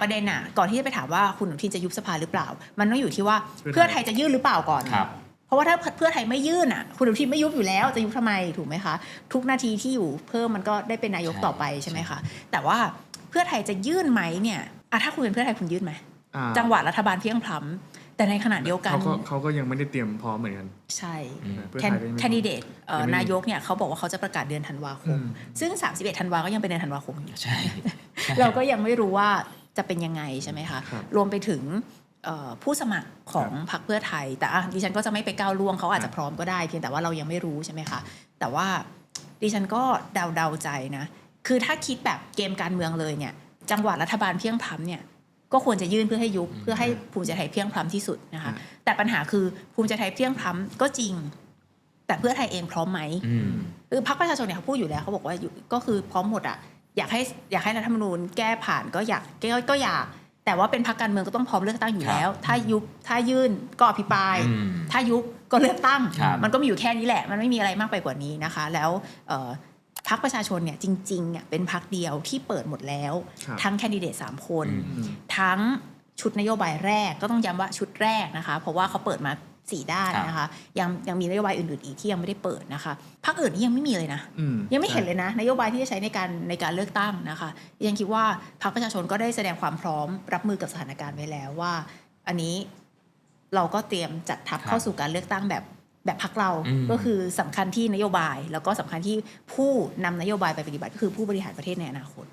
ประเด็นอะก่อนที่จะไปถามว่าคุณอนุทินจะยุบสภาหรือเปล่า มันต้องอยู่ที่ว่าเพื่เพื่ออไทไทยยจะยื่นหรือเปล่าก่อนครับเพราะว่าถ้าเพื่อไทยไม่ยื่นอะ คุณอนุทินไม่ยุบอยู่แล้วจะยุบทำไมถูกไหมคะ ทุกนาทีที่อยู่เพิ่มมันก็ได้เป็นนายกใช่ต่อไปใช่ไหมคะแต่ว่าเพื่อไทยจะยื่นไหมเนี่ยอะถ้าคุณเป็นเพื่อไทยคุณยื่นไหมอ่าจังหวะรัฐบาลเพียงพล้ำแต่ในขณะเดียวกันเขาก็เขาก็ยังไม่ได้เตรียมพร้อมเหมือนกัน ใช่อืมเพื่อแคนไทยก็ยังไม่แคนดิเดตเอ่อยังไม่มีนายกเนี่ยเขาบอกว่าเขาจะประกาศเดือนธันวาคอืมมซึ่ง 31 ธันวาก็ยังเป็นเดือนธันวาคมอยู่ใช่ เราก็ยังไม่รู้ว่า จะเป็นยังไงใช่ไหมคะครับรวมไปถึงเอ่อผู้สมัครของพรรคเพื่อไทย แต่อะดิฉันก็จะไม่ไปก้าวล่วงเขาอาจจะพร้อมก็ได้เพียงแต่ว่าเรายังไม่รู้ใช่ไหมคะแต่ว่าดิฉันก็เดาเดาๆใจนะคือถ้าคิดแบบเกมการเมืองเลยเนี่ย จังหวะรัฐบาลเพียงพล้ำเนี่ยก็ควรจะยื่นเพื่อให้ยุบอืมเพื่อให้ภูมิใจไทยเพียงพล้ำที่สุดนะคะอืมแต่ปัญหาคือภูมิใจไทยเพียงพล้ำก็จริง แต่เพื่อไทยเองพร้อมไหมอืมคือพรรคประชาชนเนี่ยเขาพูดอยู่แล้วเขาบอกว่าอยู่ก็คือพร้อมหมดอะ อยากให้อยากให้รัฐธรรมนูญแก้ผ่านก็อยากก็ก็อยาก แต่ว่าเป็นพรรคการเมืองก็ต้องพร้อมเลือกตั้งอยู่แล้ว ถ้ายุบถ้ายื่นก็อภิปรายอืมถ้ายุบก็เลือกตั้งครับมันก็มีอยู่แค่นี้แหละ มันไม่มีอะไรมากไปกว่านี้นะคะ แล้วเอ่อพรรคประชาชนเนี่ยจริงๆเนี่ยเป็นพรรคเดียวที่เปิดหมดแล้วครับทั้งแคนดิเดตสามคนอืมอืมทั้งชุดนโยบายแรกก็ต้องย้ำว่าชุดแรกนะคะ เพราะว่าเขาเปิดมา สี่ด้านนะคะ ยังยังมีนโยบายอื่นๆอีกที่ยังไม่ได้เปิดนะคะพรรคอื่นนี่ยังไม่มีเลยนะอืมยังไม่เห็นเลยนะ นโยบายที่จะใช้ในการในการเลือกตั้งนะคะยังคิดว่าพรรคประชาชนก็ได้แสดงความพร้อมรับมือกับสถานการณ์ไว้แล้วว่า อันนี้เราก็เตรียมจัดทัพครับเข้าสู่การเลือกตั้งแบบแบบพรรคเราอืมก็คือสำคัญที่นโยบาย แล้วก็สำคัญที่ผู้นำนโยบายไปปฏิบัติก็คือผู้บริหารประเทศในอนาคต